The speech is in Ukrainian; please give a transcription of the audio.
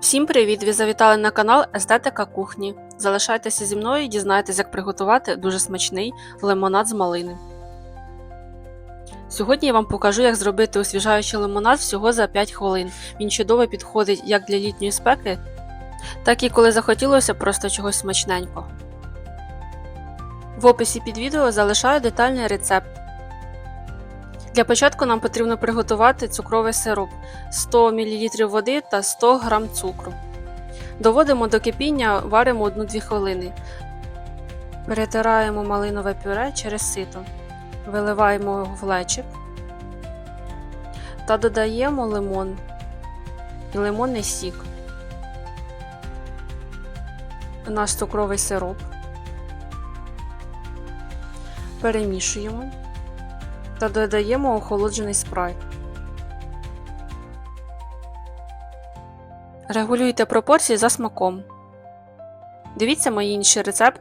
Всім привіт! Ви завітали на канал Естетика кухні. Залишайтеся зі мною і дізнаєтесь, як приготувати дуже смачний лимонад з малини. Сьогодні я вам покажу, як зробити освіжаючий лимонад всього за 5 хвилин. Він чудово підходить як для літньої спеки, так і коли захотілося просто чогось смачненького. В описі під відео залишаю детальний рецепт. Для початку нам потрібно приготувати цукровий сироп 100 мл води та 100 г цукру. Доводимо до кипіння, варимо 1-2 хвилини. Перетираємо малинове пюре через сито. Виливаємо його в лечик та додаємо лимон і лимонний сік. Наш цукровий сироп. Перемішуємо та додаємо охолоджений спрайт. Регулюйте пропорції за смаком. Дивіться мої інші рецепти